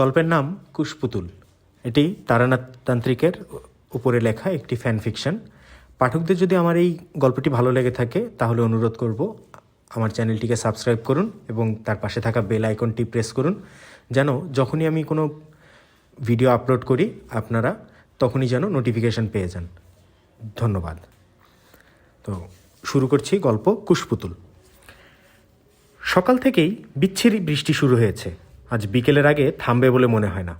গল্পের নাম কুশপুতুল। এটি তারানাথ তান্ত্রিকের উপরে লেখা একটি ফ্যান ফিকশন পাঠকদের যদি আমার এই গল্পটি ভালো লেগে থাকে, তাহলে অনুরোধ করব আমার চ্যানেলটিকে সাবস্ক্রাইব করুন এবং তার পাশে থাকা বেল আইকনটি প্রেস করুন, যেন যখনই আমি কোনো ভিডিও আপলোড করি, আপনারা তখনই যেন নোটিফিকেশন পেয়ে যান। ধন্যবাদ। তো শুরু করছি গল্প কুশপুতুল। সকাল থেকেই বিচ্ছিরি বৃষ্টি শুরু হয়েছে। আজ বিকেলের আগে থামবে বলে মনে হয় না।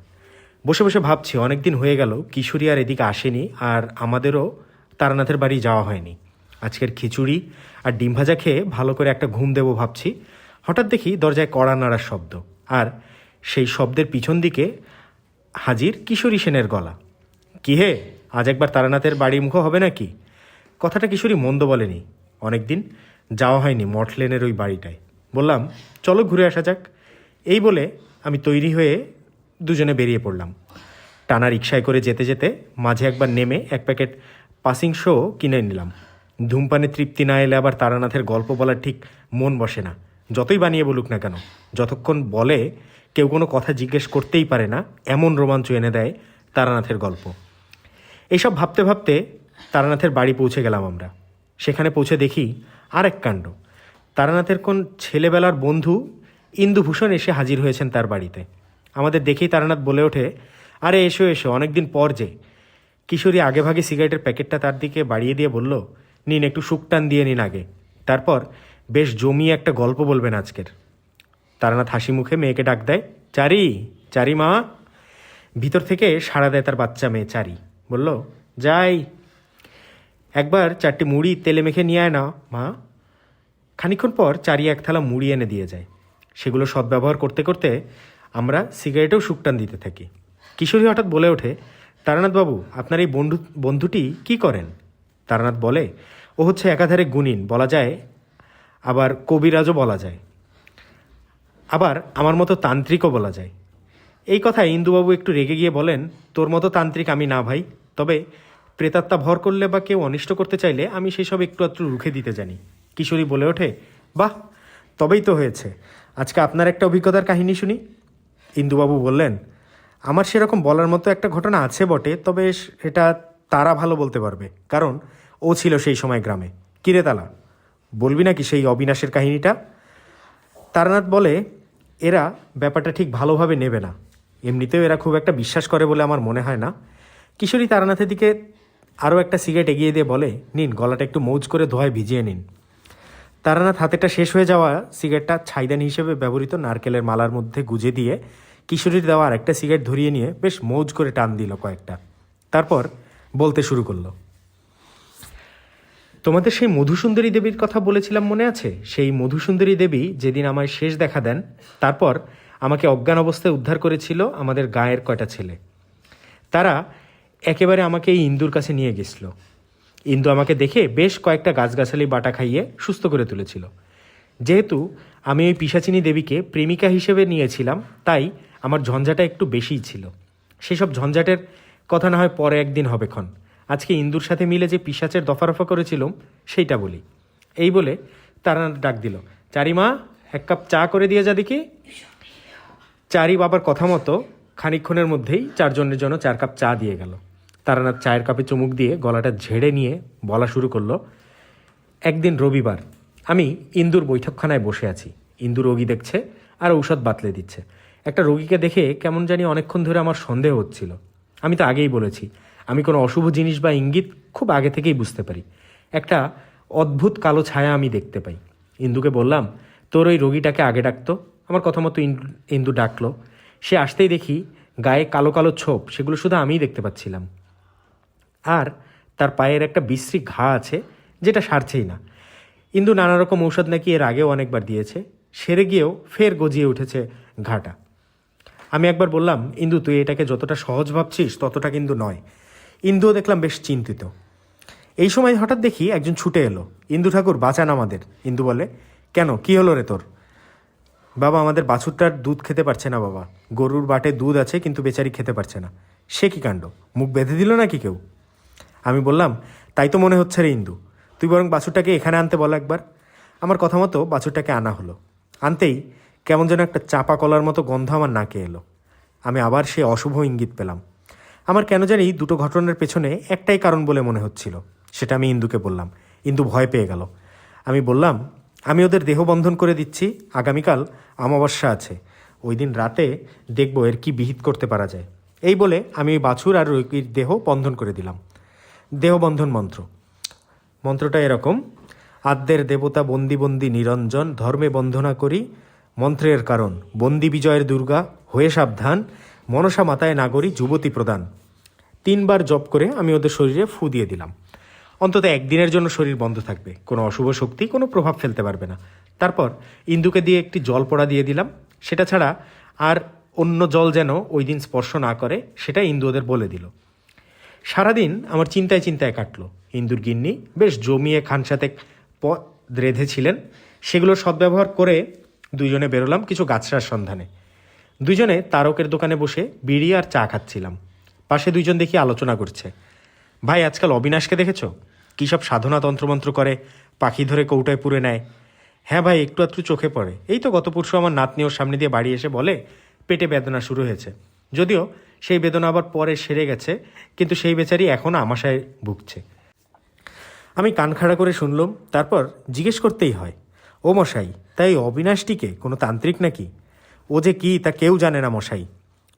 বসে বসে ভাবছি অনেক দিন হয়ে গেল, কিশোরী আর এদিকে আসেনি, আর আমাদেরও তারানাথের বাড়ি যাওয়া হয়নি। আজকের খিচুড়ি আর ডিম ভাজা খেয়ে ভালো করে একটা ঘুম দেবো ভাবছি। হঠাৎ দেখি দরজায় কড়া নাড়ার শব্দ, আর সেই শব্দের পিছন দিকে হাজির কিশোরী সেনের গলা। কি হে, আজ একবার তারানাথের বাড়ি মুখো হবে নাকি? কথাটা কিশোরী মন্দ বলেনি। অনেকদিন যাওয়া হয়নি মঠলেনের ওই বাড়িটায়। বললাম, চলো ঘুরে আসা যাক। এই বলে আমি তৈরি হয়ে দুজনে বেরিয়ে পড়লাম। টানা রিক্সায় করে যেতে যেতে মাঝে একবার নেমে এক প্যাকেট পাসিং শো কিনে নিলাম। ধূমপানে তৃপ্তি না এলে আবার তারানাথের গল্প বলার ঠিক মন বসে না। যতই বানিয়ে বলুক না কেন, যতক্ষণ বলে কেউ কোনো কথা জিজ্ঞেস করতেই পারে না, এমন রোমাঞ্চ এনে দেয় তারানাথের গল্প। এইসব ভাবতে ভাবতে তারানাথের বাড়ি পৌঁছে গেলাম আমরা। সেখানে পৌঁছে দেখি আর এক কাণ্ড। তারানাথের কোন ছেলেবেলার বন্ধু ইন্দুভূষণ এসে হাজির হয়েছেন তার বাড়িতে। আমাদের দেখেই তারানাথ বলে ওঠে, আরে এসো এসো, অনেকদিন পর যে। কিশোরী আগেভাগে সিগারেটের প্যাকেটটা তার দিকে বাড়িয়ে দিয়ে বলল, নিন, একটু শুকটান দিয়ে নিন আগে। তারপর, বেশ জমিয়ে একটা গল্প বলবেন আজকের। তারানাথ হাসি মুখে মেয়েকে ডাক দেয়, চারি চারি মা। ভিতর থেকে সাড়া দেয় তার বাচ্চা মেয়ে চারি। বলল, যাই। একবার চারটি মুড়ি তেলে মেখে নিয়ে আয় না, মা। খানিকক্ষণ পর চারি এক থালা মুড়ি এনে দিয়ে যায়। সেগুলো সদ্ব্যবহার করতে করতে আমরা সিগারেটেও শুকটান দিতে থাকি। কিশোরী হঠাৎ বলে ওঠে তারানাথবাবু আপনার এই বন্ধু, বন্ধুটি কি করেন? তারানাথ বলে, ও হচ্ছে একাধারে গুণিন, বলা যায়, আবার কবিরাজও বলা যায়, আবার আমার মতো তান্ত্রিকও বলা যায়। এই কথায় ইন্দুবাবু একটু রেগে গিয়ে বলেন, তোর মতো তান্ত্রিক আমি না ভাই, তবে প্রেতাত্মা ভর করলে বা কেউ অনিষ্ট করতে চাইলে আমি সেসব একটু একটু রুখে দিতে জানি। কিশোরী বলে ওঠে, বাহ, তবেই তো হয়েছে। আজকে আপনার একটা অভিজ্ঞতার কাহিনী শুনি। ইন্দুবাবু বললেন, আমার সেরকম বলার মতো একটা ঘটনা আছে বটে, তবে এটা তারা ভালো বলতে পারবে। কারণ ও ছিল সেই সময় গ্রামে। কিরে তালা? বলবি নাকি সেই অবিনাশের কাহিনীটা? তারানাথ বলে, এরা ব্যাপারটা ঠিক ভালোভাবে নেবে না। এমনিতেও এরা খুব একটা বিশ্বাস করে বলে আমার মনে হয় না। কিশোরী তারানাথের দিকে আরও একটা সিগারেট এগিয়ে দিয়ে বলে, নিন, গলাটা একটু মৌজ করে ধোয়ায় ভিজিয়ে নিন। তারানাথ হাতেটা শেষ হয়ে যাওয়া সিগারেটটা ছাইদানি হিসেবে ব্যবহৃত নারকেলের মালার মধ্যে গুজে দিয়ে কিশোরীর দেওয়া আরেকটা সিগারেট ধরিয়ে নিয়ে বেশ মৌজ করে টান দিল কয়েকটা। তারপর বলতে শুরু করল, তোমাদের সেই মধুসুন্দরী দেবীর কথা বলেছিলাম মনে আছে? সেই মধুসুন্দরী দেবী যেদিন আমায় শেষ দেখা দেন, তারপর আমাকে অজ্ঞান অবস্থায় উদ্ধার করেছিল আমাদের গায়ের কয়টা ছেলে। তারা একেবারে আমাকে এই ইন্দুর কাছে নিয়ে গেছিল। ইন্দু আমাকে দেখে বেশ কয়েকটা গাছগাছালি বাটা খাইয়ে সুস্থ করে তুলেছিল। যেহেতু আমি ওই পিসাচিনী দেবীকে প্রেমিকা হিসেবে নিয়েছিলাম, তাই আমার ঝঞ্ঝাটা একটু বেশিই ছিল। সেসব ঝঞ্ঝাটের কথা না হয় পরে একদিন হবে ক্ষণ। আজকে ইন্দুর সাথে মিলে যে পিসাচের দফারফা করেছিলাম, সেইটা বলি। এই বলে তারা ডাক দিল চারিমা এক কাপ চা করে দিয়ে যা দেখি। চারি বাবার কথা মতো খানিকক্ষণের মধ্যেই চারজনের জন্য চার কাপ চা দিয়ে গেল। তারানাথ চায়ের কাপে চুমুক দিয়ে গলাটা ঝেড়ে নিয়ে বলা শুরু করল, একদিন রবিবার, আমি ইন্দুর বৈঠকখানায় বসে আছি। ইন্দু রোগী দেখছে আর ঔষধ বাতলে দিচ্ছে। একটা রোগীকে দেখে কেমন জানি অনেকক্ষণ ধরে আমার সন্দেহ হচ্ছিল। আমি তো আগেই বলেছি, আমি কোনো অশুভ জিনিস বা ইঙ্গিত খুব আগে থেকেই বুঝতে পারি। একটা অদ্ভুত কালো ছায়া আমি দেখতে পাই। ইন্দুকে বললাম, তোর ওই রোগীটাকে আগে ডাকতো? আমার কথা মতো ইন্দু- ডাকলো। সে আসতেই দেখি গায়ে কালো কালো ছোপ, সেগুলো শুধু আমিই দেখতে পাচ্ছিলাম। আর তার পায়ের একটা বিশ্রী ঘা আছে, যেটা সারছেই না। ইন্দু নানা রকম ঔষধ নাকি এর আগেও অনেকবার দিয়েছে, সেরে গিয়েও ফের গজিয়ে উঠেছে ঘাটা। আমি একবার বললাম, ইন্দু, তুই এটাকে যতটা সহজ ভাবছিস, ততটা কিন্তু নয়। ইন্দুও দেখলাম বেশ চিন্তিত। এই সময় হঠাৎ দেখি একজন ছুটে এলো। ইন্দু ঠাকুর, বাঁচান আমাদের। ইন্দু বলে, কেন? কি হলো রে তোর? বাবা, আমাদের বাছুরটার দুধ খেতে পারছে না বাবা। গরুর বাটে দুধ আছে, কিন্তু বেচারি খেতে পারছে না। সে কি কাণ্ড? মুখ বেঁধে দিল নাকি কেউ? আমি বললাম, তাই তো মনে হচ্ছে রে ইন্দু, তুই বরং বাছুরটাকে এখানে আনতে বল একবার। আমার কথা মতো বাছুরটাকে আনা হলো। আনতেই কেমন যেন একটা চাপা কলার মতো গন্ধ আমার নাকে এলো। আমি আবার সে অশুভ ইঙ্গিত পেলাম। আমার কেন জানি দুটো ঘটনার পেছনে একটাই কারণ বলে মনে হচ্ছিল। সেটা আমি ইন্দুকে বললাম। ইন্দু ভয় পেয়ে গেল। আমি বললাম, আমি ওদের দেহ বন্ধন করে দিচ্ছি। আগামীকাল অমাবস্যা আছে। ওই দিন রাতে দেখব এর কি বিহিত করতে পারা যায়। এই বলে আমি বাছুর আর রোগীর দেহ বন্ধন করে দিলাম। দেহবন্ধন মন্ত্র। মন্ত্রটা এরকম, আদ্যের দেবতা বন্দি বন্দি নিরঞ্জন ধর্মে বন্ধনা করি, মন্ত্রের কারণ, বন্দি বিজয়ের দুর্গা, হয়ে সাবধান, মনসা মাতায় নাগরী যুবতী প্রদান। তিনবার জপ করে আমি ওদের শরীরে ফু দিয়ে দিলাম। অন্তত একদিনের জন্য শরীর বন্ধ থাকবে, কোনো অশুভ শক্তি, কোনো প্রভাব ফেলতে পারবে না। তারপর ইন্দুকে দিয়ে একটি জল পড়া দিয়ে দিলাম, সেটা ছাড়া আর অন্য জল যেন ওই দিন স্পর্শ না করে সেটা ইন্দু ওদের বলে দিল। সারাদিন আমার চিন্তায় চিন্তায় কাটলো। ইন্দুর গিন্নি বেশ জমিয়ে খান খানসাতে পদ রেঁধেছিলেন। সেগুলোর সদ্ব্যবহার করে দুজনে বেরোলাম কিছু গাছড়ার সন্ধানে। দুইজনে তারকের দোকানে বসে বিড়ি আর চা খাচ্ছিলাম। পাশে দুইজন দেখি আলোচনা করছে। ভাই, আজকাল অবিনাশকে দেখেছ? কী সব সাধনা তন্ত্রমন্ত্র করে, পাখি ধরে কৌটায় পুরে নেয়? হ্যাঁ ভাই, একটু একটু চোখে পড়ে। এই তো গত পরশু আমার নাতনি ওর সামনে দিয়ে বাড়ি এসে বলে, পেটে বেদনা শুরু হয়েছে। যদিও সেই বেদনা আবার পরে সেরে গেছে, কিন্তু সেই বেচারি এখনও আমাশায় ভুগছে। আমি কান খাড়া করে শুনলাম, তারপর জিজ্ঞেস করতেই হয়, ও মশাই, তাই অবিনাশটিকে কোনো তান্ত্রিক নাকি? ও যে কি, তা কেউ জানে না মশাই।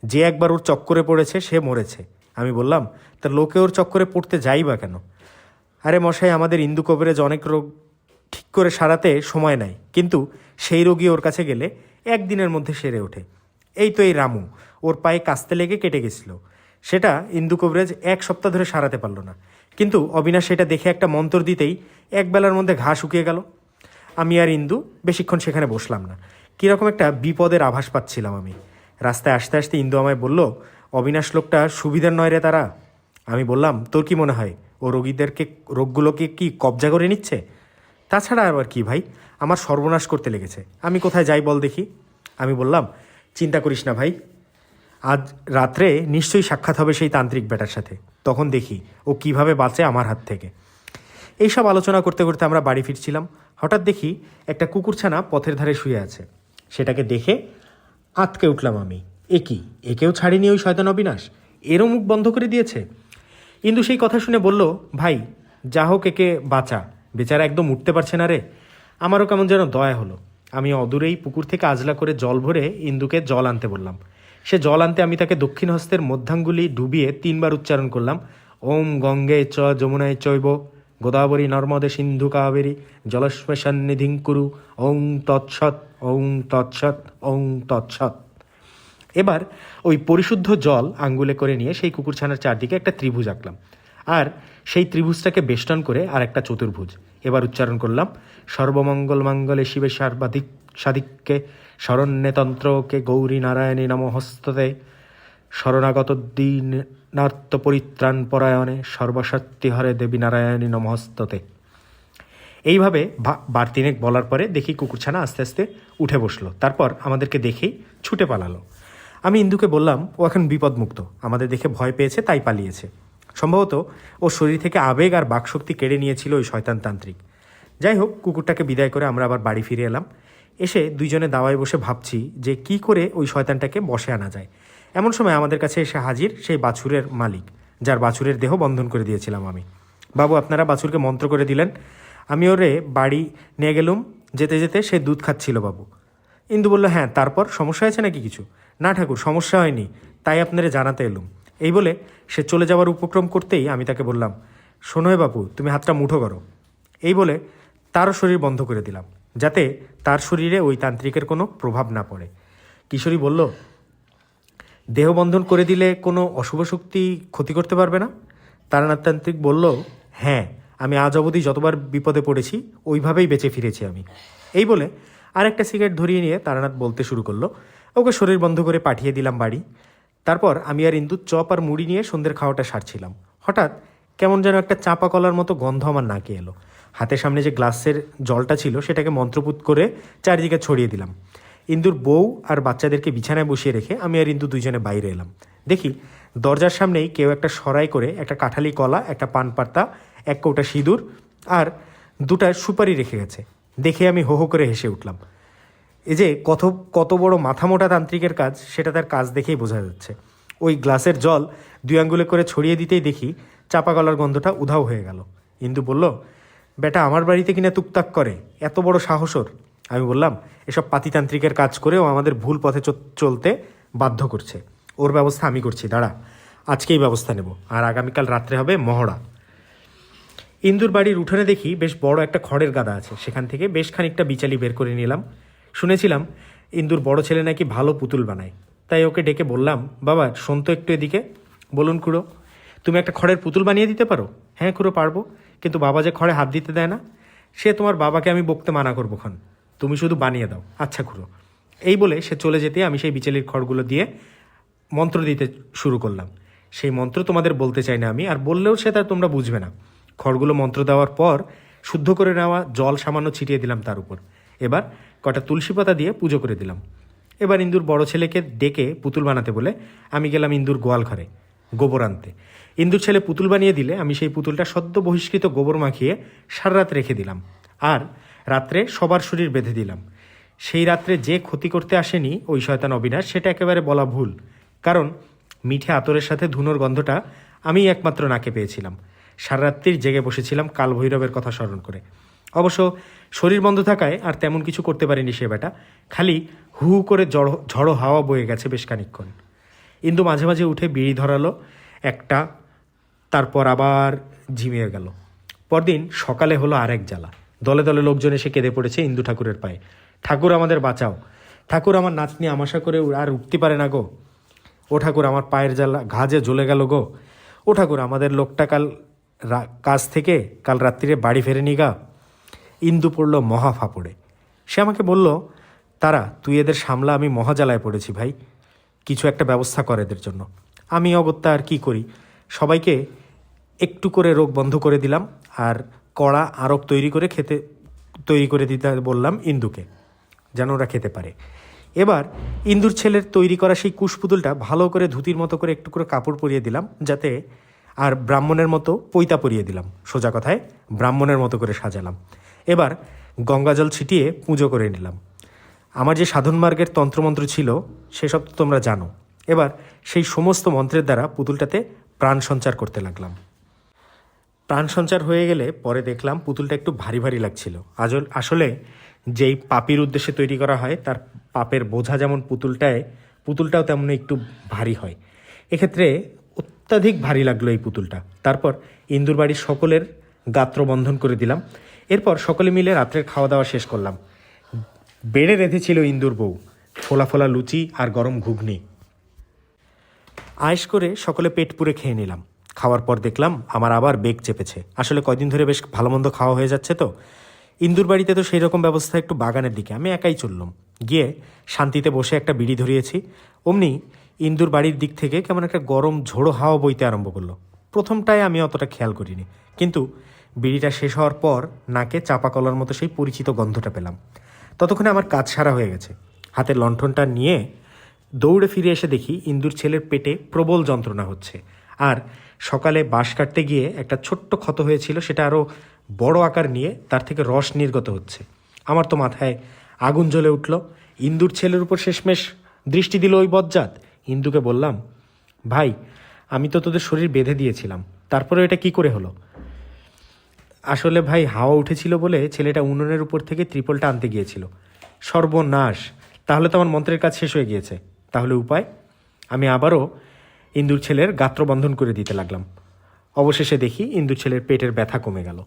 যে একবার ওর চক্করে পড়েছে, সে মরেছে আমি বললাম, তা লোকে ওর চক্করে পড়তে যাই বা কেন? আরে মশাই, আমাদের ইন্দু কবিরাজ অনেক রোগ ঠিক করে সারাতে সময় নেয় কিন্তু সেই রোগী ওর কাছে গেলে একদিনের মধ্যে সেরে ওঠে। এই তো এই রামু ওর পায়ে কাস্তে লেগে কেটে গেছিল। সেটা ইন্দু কবিরাজ এক সপ্তাহ ধরে সারাতে পারল না। কিন্তু অবিনাশ সেটা দেখে একটা মন্তর দিতেই এক বেলার মধ্যে ঘা শুকিয়ে গেল। আমি আর ইন্দু বেশিক্ষণ সেখানে বসলাম না। কীরকম একটা বিপদের আভাস পাচ্ছিলাম আমি। রাস্তায় আসতে আসতে ইন্দু আমায় বলল, অবিনাশ লোকটা সুবিধার নয় রে তারা। আমি বললাম, তোর কি মনে হয়? ও রোগীদেরকে, রোগগুলোকে কি কবজা করে নিচ্ছে? তাছাড়া আবার কি ভাই, আমার সর্বনাশ করতে লেগেছে। আমি কোথায় যাই বল দেখি? আমি বললাম, চিন্তা করিস না ভাই আজ রাত্রে নিশ্চয়ই সাক্ষাৎ হবে সেই তান্ত্রিক বেটার সাথে। তখন দেখি ও কীভাবে বাঁচে আমার হাত থেকে। এইসব আলোচনা করতে করতে আমরা বাড়ি ফিরছিলাম। হঠাৎ দেখি একটা কুকুরছানা পথের ধারে শুয়ে আছে। সেটাকে দেখে আতকে উঠলাম আমি। এ কি? একেও ছাড়িনি ওই শয়তান অবিনাশ? এরও মুখ বন্ধ করে দিয়েছে? ইন্দু সেই কথা শুনে বলল, ভাই, যা হোক একে বাঁচা। বেচারা একদম উঠতে পারছে না রে। আমারও কেমন যেন দয়া হলো। আমি অদূরেই পুকুর থেকে আজলা করে জল ভরে ইন্দুকে জল আনতে বললাম। সে জল আনতে আমি তাকে দক্ষিণ হস্তের মধ্যাঙ্গুলি ডুবিয়ে তিনবার উচ্চারণ করলাম। ওম গঙ্গে চ যমুনায় চৈব, গোদাবরী নর্মদে সিন্ধু কাবেরী, জলস্মে সন্নিধিং কুরু, ওং তৎসৎ ওং তৎসৎ ওং তৎসৎ। এবার ওই পরিশুদ্ধ জল আঙ্গুলে করে নিয়ে সেই কুকুরছানার চারদিকে একটা ত্রিভুজ আঁকলাম। আর সেই ত্রিভুজটাকে বেষ্টন করে আর একটা চতুর্ভুজ। এবার উচ্চারণ করলাম সর্বমঙ্গল মঙ্গলে শিবে সর্বাধিক সাধিককে শরণ্যে তন্ত্রকে গৌরী নারায়ণী নমহস্ততে শরণাগত দীনার্ত পরিত্রাণ পরায়ণে সর্বশক্তি হরে দেবী নারায়ণী নমহস্ততে। এইভাবে ভা- বার তিনেক বলার পরে দেখি কুকুরছানা আস্তে আস্তে উঠে বসল। তারপর আমাদেরকে দেখেই ছুটে পালালো। আমি ইন্দুকে বললাম, ও এখন বিপদমুক্ত। আমাদের দেখে ভয় পেয়েছে, তাই পালিয়েছে। সম্ভবত ও শরীর থেকে আবেগ আর বাকশক্তি কেড়ে নিয়েছিল ওই শয়তান তান্ত্রিক যাই হোক, কুকুরটাকে বিদায় করে আমরা আবার বাড়ি ফিরে এলাম। এসে দুইজনে দাওয়ায় বসে ভাবছি যে কি করে ওই শয়তানটাকে বসে আনা যায়। এমন সময় আমাদের কাছে এসে হাজির সেই বাছুরের মালিক, যার বাছুরের দেহ বন্ধন করে দিয়েছিলাম আমি। বাবু, আপনারা বাছুরকে মন্ত্র করে দিলেন। আমি ওরে বাড়ি নিয়ে গেলুম। যেতে যেতে সে দুধ খাচ্ছিল বাবু। ইন্দু বলল হ্যাঁ তারপর সমস্যা হয়েছে নাকি কিছু? না ঠাকুর, সমস্যা হয়নি। তাই আপনারে জানাতে এলুম। এই বলে সে চলে যাওয়ার উপক্রম করতেই আমি তাকে বললাম, শোনো হে বাবু তুমি হাতটা মুঠো করো। এই বলে তারও শরীর বন্ধ করে দিলাম। যাতে তার শরীরে ওই তান্ত্রিকের কোনো প্রভাব না পড়ে। কিশোরী বলল, দেহবন্ধন করে দিলে কোনো অশুভ শক্তি ক্ষতি করতে পারবে না? তারানাথতান্ত্রিক বলল হ্যাঁ আমি আজ অবধি যতবার বিপদে পড়েছি, ওইভাবেই বেঁচে ফিরেছি আমি। এই বলে আরেকটা সিগারেট ধরিয়ে নিয়ে তারানাথ বলতে শুরু করল, ওকে শরীর বন্ধ করে পাঠিয়ে দিলাম বাড়ি। তারপর আমি আর ইন্দু চপ আর মুড়ি নিয়ে সন্ধ্যের খাওয়াটা সারছিলাম। হঠাৎ কেমন যেন একটা চাপা কলার মতো গন্ধ আমার নাকে এলো। হাতের সামনে যে গ্লাসের জলটা ছিল, সেটাকে মন্ত্রপুত করে চারিদিকে ছড়িয়ে দিলাম। ইন্দুর বউ আর বাচ্চাদেরকে বিছানায় বসিয়ে রেখে আমি আর ইন্দু দুইজনে বাইরে এলাম। দেখি, দরজার সামনেই কেউ একটা সরাই করে একটা কাঁঠালি কলা, একটা পান পাতা, এক কৌটা সিঁদুর আর দুটা সুপারি রেখে গেছে। দেখে আমি হো হো করে হেসে উঠলাম। এই যে কত কত বড় মাথা মোটা তান্ত্রিকের কাজ, সেটা তার কাজ দেখেই বোঝা যাচ্ছে। ওই গ্লাসের জল দুই আঙ্গুলে করে ছড়িয়ে দিতেই দেখি চাপা গলার গন্ধটা উধাও হয়ে গেল। ইন্দু বলল বেটা আমার বাড়িতে কিনা তুকতাক করে, এত বড় সাহসর আমি বললাম, এসব পাতিতান্ত্রিকের কাজ করেও আমাদের ভুল পথে চলতে বাধ্য করছে। ওর ব্যবস্থা আমি করছি, দাঁড়া, আজকেই ব্যবস্থা নেব, আর আগামীকাল রাত্রে হবে মহড়া। ইন্দুর বাড়ির উঠোনে দেখি বেশ বড় একটা খড়ের গাদা আছে, সেখান থেকে বেশ খানিকটা বিচালি বের করে নিলাম। শুনেছিলাম, ইন্দুর বড় ছেলে নাকি ভালো পুতুল বানায়। তাই ওকে ডেকে বললাম, বাবা, শোন তো একটু এদিকে, বলুন খুড়ো, তুমি একটা খড়ের পুতুল বানিয়ে দিতে পারো? হ্যাঁ খুড়ো, পারব। কিন্তু বাবা যে খড়ে হাত দিতে দেয় না, সে তোমার বাবাকে আমি বকতে মানা করব ক্ষণ। তুমি শুধু বানিয়ে দাও। আচ্ছা খুড়ো। এই বলে সে চলে যেতে আমি সেই বিচালির খড়গুলো দিয়ে মন্ত্র দিতে শুরু করলাম। সেই মন্ত্র তোমাদের বলতে চাই না আমি, আর বললেও সেটা তোমরা বুঝবে না। খড়গুলো মন্ত্র দেওয়ার পর শুদ্ধ করে নেওয়া জল সামান্য ছিটিয়ে দিলাম তার উপর। এবার কটা তুলসী পাতা দিয়ে পুজো করে দিলাম। এবার ইন্দুর বড় ছেলেকে ডেকে পুতুল বানাতে বলে আমি গেলাম ইন্দুর গোয়াল ঘরে, গোবর আনতে। ইন্দুর ছেলে পুতুল বানিয়ে দিলে আমি সেই পুতুলটা সদ্য বহিষ্কৃত গোবর মাখিয়ে সারা রাত রেখে দিলাম। আর রাত্রে সবার শরীর বেঁধে দিলাম। সেই রাত্রে যে ক্ষতি করতে আসেনি ওই শয়তান অবিনাশ, সেটা একেবারে বলা ভুল। কারণ মিঠে আতরের সাথে ধুনোর গন্ধটা আমি একমাত্র নাকে পেয়েছিলাম। সারা রাত্রির জেগে বসেছিলাম কাল ভৈরবের কথা স্মরণ করে। অবশ্য শরীর বন্ধ থাকায় আর তেমন কিছু করতে পারিনি সে বেটা। খালি হু করে জড়ো ঝড়ো হাওয়া বয়ে গেছে বেশ খানিকক্ষণ। ইন্দু মাঝে মাঝে উঠে বিড়ি ধরালো, একটা তারপর আবার ঝিমিয়ে গেল। পরদিন সকালে হলো আরেক জ্বালা। দলে দলে লোকজন এসে কেঁদে পড়েছে ইন্দু ঠাকুরের পায়ে। ঠাকুর আমাদের বাঁচাও। ঠাকুর আমার নাতনি আমাশা করে আর উঠতে পারে না গো। ও ঠাকুর আমার পায়ের জ্বালা ঘাজে জ্বলে গেল গো। ও ঠাকুর আমাদের লোকটা কাল কাজ থেকে কাল রাত্রিরে বাড়ি ফেরেনি গা। ইন্দু পড়ল মহা ফাপড়ে। সে আমাকে বলল, তারা, তুই এদের সামলা, আমি মহাজালায় পড়েছি ভাই। কিছু একটা ব্যবস্থা কর এদের জন্য। আমি অগত্যা আর কি করি? সবাইকে একটু করে রোগ বন্ধ করে দিলাম আর কড়া আরব তৈরি করে খেতে, তৈরি করে দিতে বললাম ইন্দুকে, যেন ওরা খেতে পারে। এবার ইন্দুর ছেলের তৈরি করা সেই কুশপুতুলটা ভালো করে ধুতির মতো করে একটু করে কাপড় পরিয়ে দিলাম, যাতে আর ব্রাহ্মণের মতো পৈতা পরিয়ে দিলাম। সোজা কথায় ব্রাহ্মণের মতো করে সাজালাম। এবার গঙ্গাজল ছিটিয়ে পুজো করে নিলাম। আমার যে সাধন মার্গের তন্ত্রমন্ত্র ছিল, সেসব তো তোমরা জানো। এবার সেই সমস্ত মন্ত্রের দ্বারা পুতুলটাতে প্রাণ সঞ্চার করতে লাগলাম। প্রাণ সঞ্চার হয়ে গেলে পরে দেখলাম পুতুলটা একটু ভারী ভারী লাগছিল। আজল আসলে যেই পাপির উদ্দেশ্যে তৈরি করা হয়, তার পাপের বোঝা যেমন পুতুলটায়, পুতুলটাও তেমন একটু ভারী হয়। এক্ষেত্রে অত্যাধিক ভারী লাগল এই পুতুলটা। তারপর ইন্দুর বাড়ির সকলের গাত্র বন্ধন করে দিলাম। এরপর সকলে মিলে রাত্রের খাওয়া দাওয়া শেষ করলাম। বেড়ে রেঁধেছিল ইন্দুর বউ। ফোলা ফোলা লুচি আর গরম ঘুগনি। আয়েস করে সকলে পেট পুরে খেয়ে নিলাম। খাওয়ার পর দেখলাম আমার আবার বেগ চেপেছে। আসলে কয়দিন ধরে বেশ ভালো মন্দ খাওয়া হয়ে যাচ্ছে তো। ইন্দুর বাড়িতে তো সেই রকম ব্যবস্থা একটু বাগানের দিকে। আমি একাই চললাম। গিয়ে শান্তিতে বসে একটা বিড়ি ধরিয়েছি। অমনি ইন্দুর বাড়ির দিক থেকে কেমন একটা গরম ঝোড়ো হাওয়া বইতে আরম্ভ করল। প্রথমটায় আমি অতটা খেয়াল করিনি। কিন্তু বিড়িটা শেষ হওয়ার পর নাকে চাপা কলার মতো সেই পরিচিত গন্ধটা পেলাম। ততক্ষণে আমার কাজ সারা হয়ে গেছে। হাতে লণ্ঠনটা নিয়ে দৌড়ে ফিরে এসে দেখি ইন্দুর ছেলের পেটে প্রবল যন্ত্রণা হচ্ছে। আর সকালে বাঁশ কাটতে গিয়ে একটা ছোট্ট ক্ষত হয়েছিল, সেটা আরও বড় আকার নিয়ে তার থেকে রস নির্গত হচ্ছে। আমার তো মাথায় আগুন জ্বলে উঠল। ইন্দুর ছেলের উপর শেষমেশ দৃষ্টি দিল ওই বজ্জাত। ইন্দুকে বললাম, ভাই, আমি তো তোদের শরীর বেঁধে দিয়েছিলাম। তারপরে এটা কি করে হলো? আসলে ভাই, হাওয়া উঠেছিল বলে ছেলেটা উনুনের উপর থেকে ত্রিপলটা আনতে গিয়েছিল। সর্বনাশ। তাহলে তো আমার মন্ত্রের কাজ শেষ হয়ে গিয়েছে। তাহলে উপায়? আমি আবারও ইন্দুর ছেলের গাত্র বন্ধন করে দিতে লাগলাম। অবশেষে দেখি ইন্দুর ছেলের পেটের ব্যথা কমে গেল।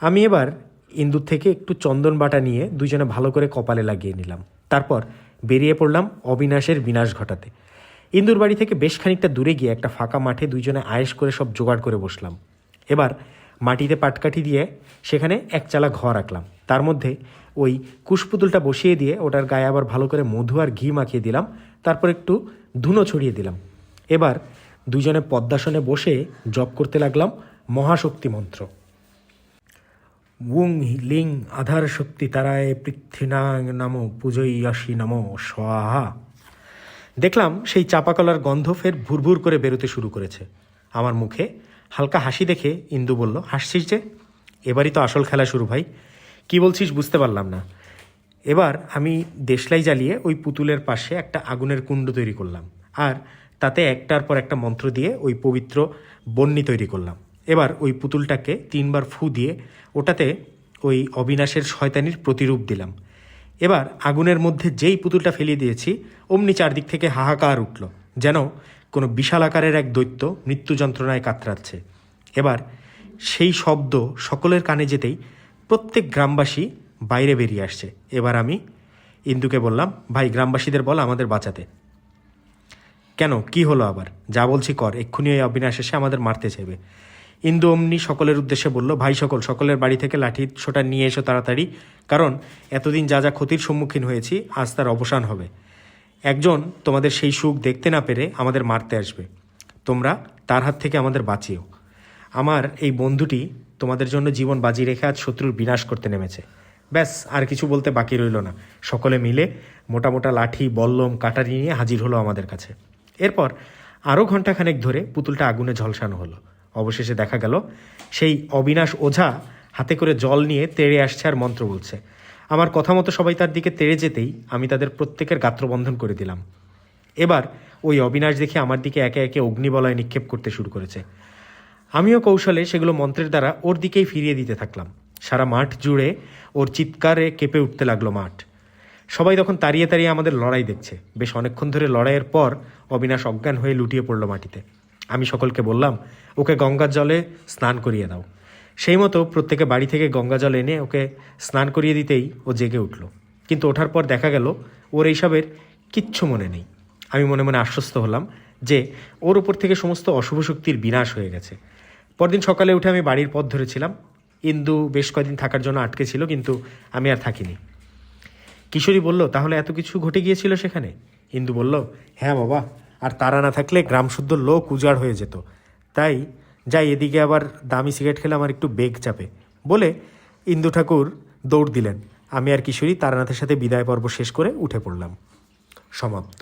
আমি এবার ইন্দুর থেকে একটু চন্দন বাটা নিয়ে দুজনে ভালো করে কপালে লাগিয়ে নিলাম। তারপর বেরিয়ে পড়লাম অবিনাশের বিনাশ ঘটাতে। ইন্দুর বাড়ি থেকে বেশ খানিকটা দূরে গিয়ে একটা ফাঁকা মাঠে দুইজনে আয়েস করে সব জোগাড় করে বসলাম। এবার মাটিতে পাটকাঠি দিয়ে সেখানে এক চালা ঘর রাখলাম। তার মধ্যে ওই কুশপুতুলটা বসিয়ে দিয়ে ওটার গায়ে আবার ভালো করে মধু আর ঘি মাখিয়ে দিলাম। তারপর একটু ধুনো ছড়িয়ে দিলাম। এবার দুজনে পদ্মাসনে বসে জপ করতে লাগলাম মহাশক্তি মন্ত্র। উং লিং আধার শক্তি তারায় পৃথ্বীনাং নামো পুজোই আসি নমো স্বাহা। দেখলাম সেই চাপাকলার গন্ধ ফের ভুরভুর করে বেরোতে শুরু করেছে। আমার মুখে হালকা হাসি দেখে ইন্দু বলল, হাসছিস যে? এবারই তো আসল খেলা শুরু ভাই। কি বলছিস বুঝতে পারলাম না। এবার আমি দেশলাই জ্বালিয়ে ওই পুতুলের পাশে একটা আগুনের কুণ্ড তৈরি করলাম। আর তাতে একটার পর একটা মন্ত্র দিয়ে ওই পবিত্র বন্যি তৈরি করলাম। এবার ওই পুতুলটাকে তিনবার ফু দিয়ে ওটাতে ওই অবিনাশের শয়তানির প্রতিরূপ দিলাম। এবার আগুনের মধ্যে যেই পুতুলটা ফেলিয়ে দিয়েছি, অমনি চারদিক থেকে হাহাকার উঠল, যেন কোনো বিশাল আকারের এক দৈত্য মৃত্যু যন্ত্রণায় কাতরাচ্ছে। এবার সেই শব্দ সকলের কানে যেতেই প্রত্যেক গ্রামবাসী বাইরে বেরিয়ে আসছে। এবার আমি ইন্দুকে বললাম, ভাই, গ্রামবাসীদের বল আমাদের বাঁচাতে। কেন? কি হলো আবার? যা বলছি কর। এক্ষুনি ওই অবিনাশ এসে আমাদের মারতে চাইবে। ইন্দু অমনি সকলের উদ্দেশ্যে বলল, ভাই, সকল, সকলের বাড়ি থেকে লাঠি ছোটা নিয়ে এসো তাড়াতাড়ি, কারণ এতদিন যা যা ক্ষতির সম্মুখীন হয়েছি, আজ তার অবসান হবে। একজন তোমাদের সেই সুখ দেখতে না পেরে আমাদের মারতে আসবে। তোমরা তার হাত থেকে আমাদের বাঁচিও। আমার এই বন্ধুটি তোমাদের জন্য জীবন বাজি রেখে আজ শত্রুর বিনাশ করতে নেমেছে। ব্যাস, আর কিছু বলতে বাকি রইল না। সকলে মিলে মোটা মোটা লাঠি, বল্লম, কাটারি নিয়ে হাজির হলো আমাদের কাছে। এরপর আরও ঘন্টাখানেক ধরে পুতুলটা আগুনে ঝলসানো হলো। অবশেষে দেখা গেল, সেই অবিনাশ ওঝা হাতে করে জল নিয়ে তেড়ে আসছে আর মন্ত্র বলছে, আমার কথা মতো সবাই তার দিকে তেড়ে যেতেই আমি তাদের প্রত্যেকের গাত্রবন্ধন করে দিলাম। এবার ওই অবিনাশ দেখে আমার দিকে একে একে অগ্নিবলয় নিক্ষেপ করতে শুরু করেছে। আমিও কৌশলে সেগুলো মন্ত্রের দ্বারা ওর দিকেই ফিরিয়ে দিতে থাকলাম। সারা মাঠ জুড়ে ওর চিৎকারে কেঁপে উঠতে লাগল মাঠ। সবাই তখন তাড়িয়ে তাড়িয়ে আমাদের লড়াই দেখছে। বেশ অনেকক্ষণ ধরে লড়াইয়ের পর অবিনাশ অজ্ঞান হয়ে লুটিয়ে পড়ল মাটিতে। আমি সকলকে বললাম, ওকে গঙ্গার জলে স্নান করিয়ে দাও। সেই মতো প্রত্যেকে বাড়ি থেকে গঙ্গা জল এনে ওকে স্নান করিয়ে দিতেই ও জেগে উঠল। কিন্তু ওঠার পর দেখা গেল, ওর এইসবের কিচ্ছু মনে নেই। আমি মনে মনে আশ্বস্ত হলাম যে ওর উপর থেকে সমস্ত অশুভ শক্তির বিনাশ হয়ে গেছে। পরদিন সকালে উঠে আমি বাড়ির পথ ধরেছিলাম। ইন্দু বেশ কয়েকদিন থাকার জন্য আটকে ছিল, কিন্তু আমি আর থাকিনি। কিশোরী বলল, তাহলে এত কিছু ঘটে গিয়েছিল সেখানে? ইন্দু বলল হ্যাঁ বাবা, আর তারা না থাকলে গ্রাম শুদ্ধ লোক উজাড় হয়ে যেত। তাই যাই এদিকে আবার দামি সিগারেট খেলে আমার একটু বেগ চাপে। বলে ইন্দু ঠাকুর দৌড় দিলেন। আমি আর কিশোরী তারানাথের সাথে বিদায় পর্ব শেষ করে উঠে পড়লাম। সমাপ্ত।